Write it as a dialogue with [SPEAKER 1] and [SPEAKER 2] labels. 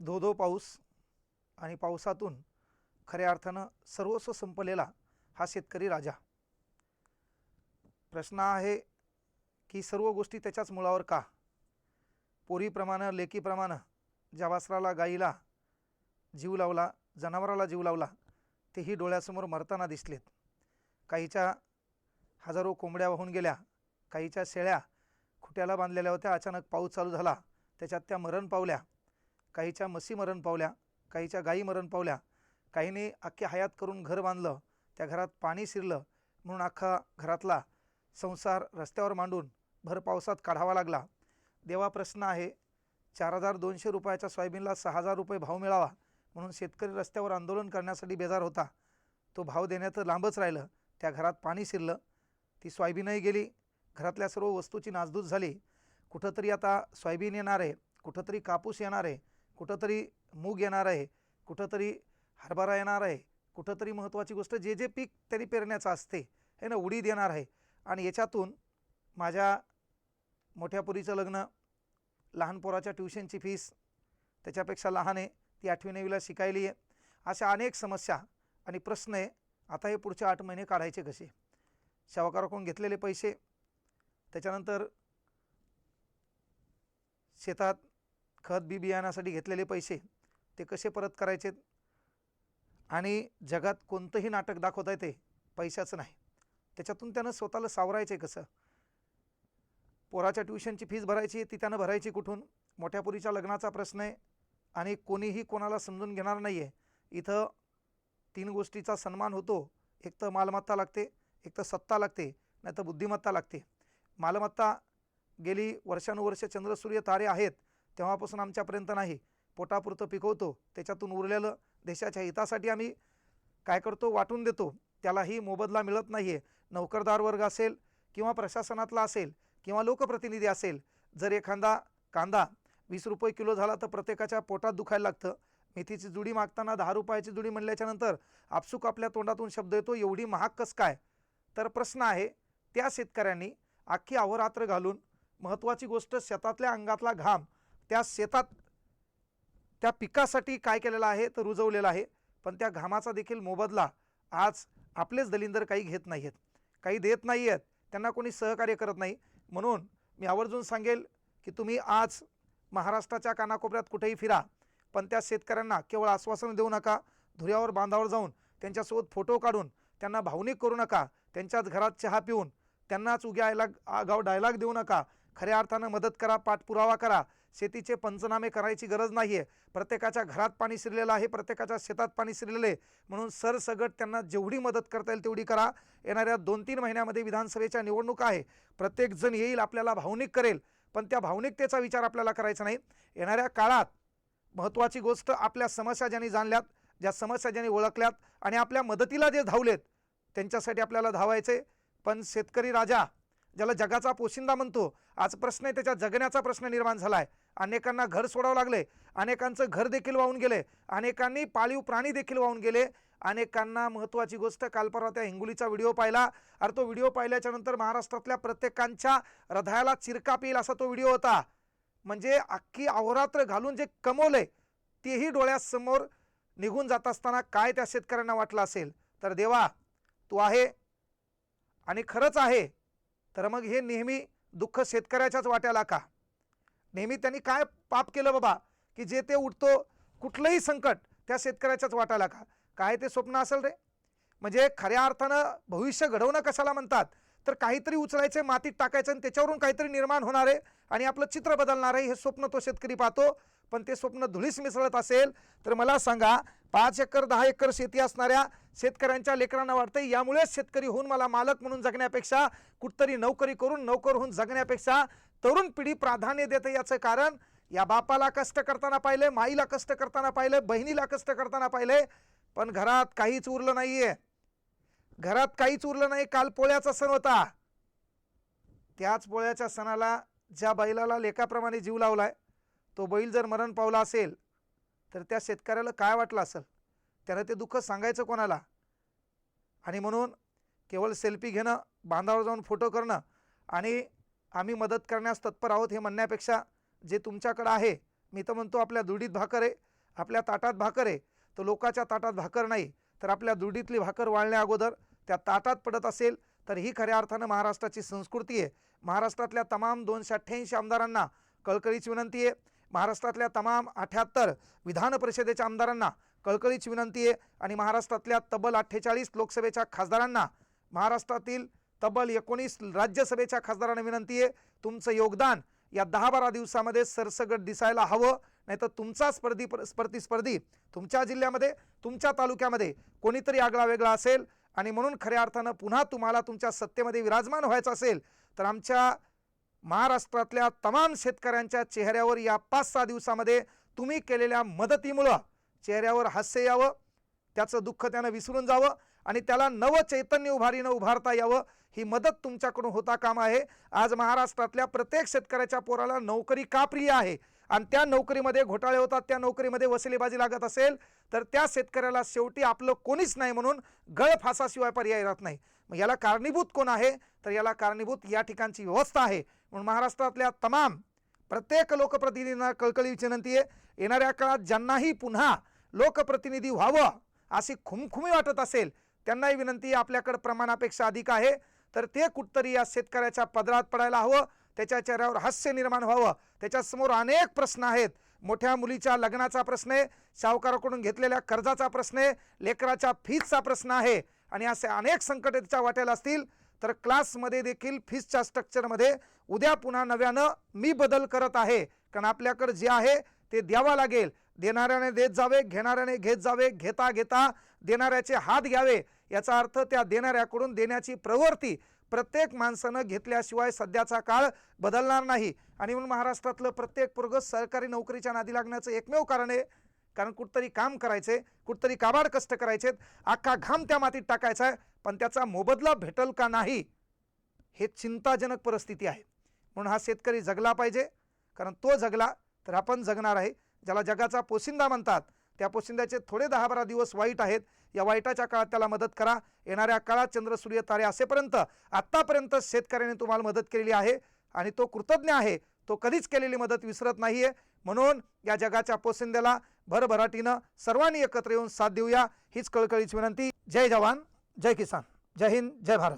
[SPEAKER 1] धो धो पाऊस आणि पावसातून खऱ्या अर्थानं सर्वस्व संपलेला हा शेतकरी राजा. प्रश्न आहे की सर्व गोष्टी त्याच्याच मुळावर का? पोरीप्रमाणे लेकीप्रमाणे ज्या वासराला गाईला जीव लावला जनावराला जीव लावला तेही डोळ्यासमोर मरताना दिसलेत. काहीच्या हजारो कोंबड्या वाहून गेल्या काहीच्या शेळ्या खुट्याला बांधलेल्या होत्या अचानक पाऊस चालू झाला त्याच्यात त्या मरण पावल्या. काहीच्या म्हशी मरण पावल्या काहीच्या गायी मरण पावल्या काहीने अख्खे हयात करून घर बांधलं त्या घरात पाणी शिरलं म्हणून अख्खा घरातला संसार रस्त्यावर मांडून भर पावसात काढावा लागला. देवा प्रश्न आहे चार हजार दोनशे रुपयाच्या सोयाबीनला सहा हजार रुपये भाव मिळावा म्हणून शेतकरी रस्त्यावर आंदोलन करण्यासाठी बेजार होता. तो भाव देण्याचं लांबच राहिलं त्या घरात पाणी शिरलं. ती सोयाबीनही गेली घरातल्या सर्व वस्तूची नासधूस झाली. कुठंतरी आता सोयाबीन येणार आहे कुठंतरी कापूस येणार आहे कुठंतरी मूग येणार आहे कुठंतरी हरभरा येणार आहे कुठंतरी महत्त्वाची गोष्ट जे जे पीक त्यांनी पेरण्याचं असते हे ना उडीद येणार आहे. आणि याच्यातून माझ्या मोठ्या पुरीचं लग्न लहान पोराच्या ट्युशनची फीस त्याच्यापेक्षा लहान आहे ती आठवी नवीला शिकायली आहे. अशा अनेक समस्या आणि प्रश्न आहे. आता हे पुढचे आठ महिने काढायचे कसे? शावकाराकडून घेतलेले पैसे? त्याच्यानंतर शेतात खत बी बियाण्यासाठी घेतलेले पैसे ते कसे परत करायचे? आणि जगात कोणतंही नाटक दाखवता येते पैशाचं नाही. त्याच्यातून त्यानं स्वतःला सावरायचं आहे कसं? पोराच्या ट्युशनची फीज भरायची ती त्यानं भरायची कुठून? मोठ्या पुरीच्या लग्नाचा प्रश्न आहे. आणि कोणीही कोणाला समजून घेणार नाही आहे इथं तीन गोष्टीचा सन्मान होतो. एक तर मालमत्ता लागते एक तर सत्ता लागते नाही तर बुद्धिमत्ता लागते. मालमत्ता गेली वर्षानुवर्ष चंद्रसूर्य तारे आहेत. तेव्हापासून आमच्यापर्यंत नाही. पोटापुरतं पिकवतो. त्याच्यातून उरलेलं देशाच्या हितासाठी आम्ही काय करतो? वाटून देतो. त्यालाही मोबदला मिळत नाही आहे नोकरदार वर्ग असेल किंवा प्रशासनातला असेल किंवा लोकप्रतिनिधी असेल जर एखादा कांदा वीस रुपये किलो झाला तर प्रत्येकाच्या पोटात दुखायला लागतं. मेथीची जुडी मागताना दहा रुपयाची जुडी म्हणल्याच्यानंतर आपसूक आपल्या तोंडातून शब्द येतो एवढी महाग कस काय? तर प्रश्न आहे त्या शेतकऱ्यांनी अख्खी अहोरात्र घालून महत्त्वाची गोष्ट शेतातल्या अंगातला घाम त्या शेतात त्या पिकासाठी काय केलेलं आहे तर रुजवलेलं आहे. पण त्या घामाचा देखील मोबदला आज आपलेच दलिंदर काही घेत नाही आहेत काही देत नाही आहेत त्यांना कोणी सहकार्य करत नाही. म्हणून मी आवर्जून सांगेल की तुम्ही आज महाराष्ट्राच्या कानाकोपऱ्यात कुठेही फिरा. पण त्या शेतकऱ्यांना केवळ आश्वासन देऊ नका. धुऱ्यावर बांधावर जाऊन त्यांच्यासोबत फोटो काढून त्यांना भावनिक करू नका. त्यांच्याच घरात चहा पिऊन त्यांनाच उग्या आयलाग आगाव डायलॉग देऊ नका. खऱ्या अर्थानं मदत करा पाठपुरावा करा. शेतीचे पंचनामे करायची गरज नाही आहे प्रत्येकाच्या घरात पाणी शिरलेलं आहे प्रत्येकाच्या शेतात पाणी शिरलेलं आहे. म्हणून सरसगट त्यांना जेवढी मदत करता येईल तेवढी करा. येणाऱ्या दोन तीन महिन्यामध्ये विधानसभेच्या निवडणुका आहे. प्रत्येकजण येईल आपल्याला भावनिक करेल. पण त्या भावनिकतेचा विचार आपल्याला करायचा नाही. येणाऱ्या काळात महत्त्वाची गोष्ट आपल्या समस्या ज्यांनी जाणल्यात ज्या समस्या ज्यांनी ओळखल्यात आणि आपल्या मदतीला जे धावलेत त्यांच्यासाठी आपल्याला धावायचे पण शेतकरी राजा ज्याला जगाचा पोशिंदा म्हणतो. आज प्रश्न आहे त्याच्या जगण्याचा प्रश्न निर्माण झाला आहे अनेकांना घर सोडावं लागले अनेकांचं घर देखील वाहून गेले अनेकांनी पाळीव प्राणी देखील वाहून गेले. अनेकांना महत्त्वाची गोष्ट काल परवा त्या हिंगोलीचा व्हिडिओ पाहिला. अरे तो व्हिडिओ पाहिल्याच्यानंतर महाराष्ट्रातल्या प्रत्येकांच्या हृदयाला चिरकाप येईल असा तो व्हिडिओ होता. म्हणजे अख्खी अहोरात्र घालून जे कमवलंय तेही डोळ्यासमोर निघून जात असताना काय त्या शेतकऱ्यांना वाटलं असेल? तर देवा तू आहे आणि खरंच आहे. तर मग हे नेहमी दुःख शेतकऱ्याच्याच वाट्याला का? नेहमी त्यांनी काय पाप केलं बाबा? की जे ते उठतो कुठलंही संकट त्या शेतकऱ्याच्याच वाट्याला का? काय ते स्वप्न असेल रे? म्हणजे खऱ्या अर्थानं भविष्य घडवणं कशाला म्हणतात? तर काहीतरी उचलायचं मातीत टाकायचं आणि त्याच्यावरून काहीतरी निर्माण होणार आहे आणि आपलं चित्र बदलणार आहे हे स्वप्न तो शेतकरी पाहतो. पण ते स्वप्न धुळीस मिसळत असेल तर मला सांगा पाच एकर दहा एकर शेती असणाऱ्या शेतकऱ्यांच्या लेकरांना वाटतं यामुळेच शेतकरी होऊन मला मालक म्हणून जगण्यापेक्षा कुठतरी नोकरी करून नोकर होऊन जगण्यापेक्षा तरुण पिढी प्राधान्य देते याचं कारण या बापाला कष्ट करताना पाहिलं माईला कष्ट करताना पाहिलं बहिणीला कष्ट करताना पाहिलं पण घरात काहीच उरलं नाही आहे घरात काहीच उरलं नाही काल पोळ्याचा सण होता. त्याच पोळ्याच्या सणाला ज्या बैलाला लेखाप्रमाणे जीव लावलाय तो बैल जर मरण पावला असेल तर त्या शेतकऱ्याला काय वाटलं असेल? त्यानं ते दुःख सांगायचं कोणाला? आणि म्हणून केवळ सेल्फी घेणं बांधावर जाऊन फोटो करणं आणि आम्ही मदत करण्यास तत्पर आहोत हे म्हणण्यापेक्षा जे तुमच्याकडं आहे मी तर म्हणतो आपल्या दुडीत भाकर आहे आपल्या ताटात भाकर आहे तर लोकाच्या ताटात भाकर नाही तर आपल्या दुडीतली भाकर वाळण्या अगोदर त्या ताटात पडत असेल तर ही खऱ्या अर्थानं महाराष्ट्राची संस्कृती आहे. महाराष्ट्रातल्या तमाम दोनशे अठ्ठ्याऐंशी आमदारांना कळकळीची विनंती आहे. महाराष्ट्रातल्या तमाम अठ्याहत्तर विधान परिषदेच्या आमदारांना कळकळीची विनंती आहे आणि महाराष्ट्रातल्या तब्बल अठ्ठेचाळीस लोकसभेच्या खासदारांना महाराष्ट्रातील तब्बल एकोणीस राज्यसभेच्या खासदारांना विनंती आहे. तुमचं योगदान या दहा बारा दिवसामध्ये सरसगट दिसायला हवं. नाही तर तुमचा स्पर्धी प्रतिस्पर्धी तुमच्या जिल्ह्यामध्ये तुमच्या तालुक्यामध्ये कोणीतरी आगळा वेगळा असेल. आणि म्हणून खऱ्या अर्थानं पुन्हा तुम्हाला तुमच्या सत्तेमध्ये विराजमान व्हायचं असेल तर आमच्या महाराष्ट्रातल्या तमाम शेतकऱ्यांच्या चेहऱ्यावर या पाच सहा दिवसामध्ये तुम्ही केलेल्या मदतीमुळं चेहऱ्यावर हास्य यावं त्याचं दुःख त्यानं विसरून जावं आणि त्याला नवं चैतन्य उभारीनं उभारता यावं ही मदत तुमच्याकडून होता काम आहे. आज महाराष्ट्रातल्या प्रत्येक शेतकऱ्याच्या पोराला नोकरी का प्रिय आहे? आणि त्या नोकरीमध्ये घोटाळे होतात त्या नोकरीमध्ये वसुलीबाजी लागत असेल तर त्या शेतकऱ्याला शेवटी आपलं कोणीच नाही म्हणून गळफासाशिवाय पर्याय राहत नाही. मग याला कारणीभूत कोण आहे? तर याला कारणीभूत या ठिकाणची व्यवस्था आहे. म्हणून महाराष्ट्रातल्या तमाम प्रत्येक लोकप्रतिनिधींना कळकळी विनंती आहे. येणाऱ्या काळात ज्यांनाही पुन्हा लोकप्रतिनिधी व्हावं अशी खुमखुमी वाटत असेल त्यांनाही विनंती आहे आपल्याकडं प्रमाणापेक्षा अधिक आहे. तर ते कुठतरी या शेतकऱ्याच्या पदरात पडायला हवं त्याच्या चेहऱ्यावर हास्य निर्माण व्हावं. त्याच्यासमोर अनेक प्रश्न आहेत. मोठ्या मुलीच्या लग्नाचा प्रश्न आहे सावकाराकडून घेतलेल्या कर्जाचा प्रश्न आहे लेकराच्या फीजचा प्रश्न आहे. आणि असे अनेक संकट त्याच्या वाट्याला असतील तर क्लासमध्ये देखील फीजच्या स्ट्रक्चरमध्ये उद्या पुन्हा नव्यानं मी बदल करत आहे. कारण आपल्याकडं जे आहे ते द्यावं लागेल. देणाऱ्याने देत जावे घेणाऱ्याने घेत जावे घेता घेता देणाऱ्याचे हात घ्यावे. याचा अर्थ त्या देणाऱ्याकडून देण्याची प्रवृत्ती प्रत्येक माणसानं घेतल्याशिवाय सध्याचा काळ बदलणार नाही. आणि म्हणून महाराष्ट्रातलं प्रत्येक पोरग सरकारी नोकरीच्या नादी लागण्याचं एकमेव कारण आहे कारण कुठतरी काम करायचे कुठतरी काबाड कष्ट करायचे अख्खा घाम त्या मातीत टाकायचा आहे पण त्याचा मोबदला भेटल का नाही हे चिंताजनक परिस्थिती आहे. म्हणून हा शेतकरी जगला पाहिजे. कारण तो जगला तर आपण जगणार आहे. ज्याला जगाचा पोशिंदा म्हणतात त्या पोशिंद्याचे थोडे दहा बारा दिवस वाईट आहेत. या वाईटाच्या काळात त्याला मदत करा. येणाऱ्या काळात चंद्र सूर्य तारे असेपर्यंत आत्तापर्यंत शेतकऱ्याने तुम्हाला मदत केलेली आहे आणि तो कृतज्ञ आहे. तो कधीच केलेली मदत विसरत नाही आहे म्हणून या जगाच्या पोसिंद्याला भरभराटीनं सर्वांनी एकत्र येऊन साथ देऊया. हीच कळकळीची विनंती. जय जवान जय किसान. जय हिंद जय भारत.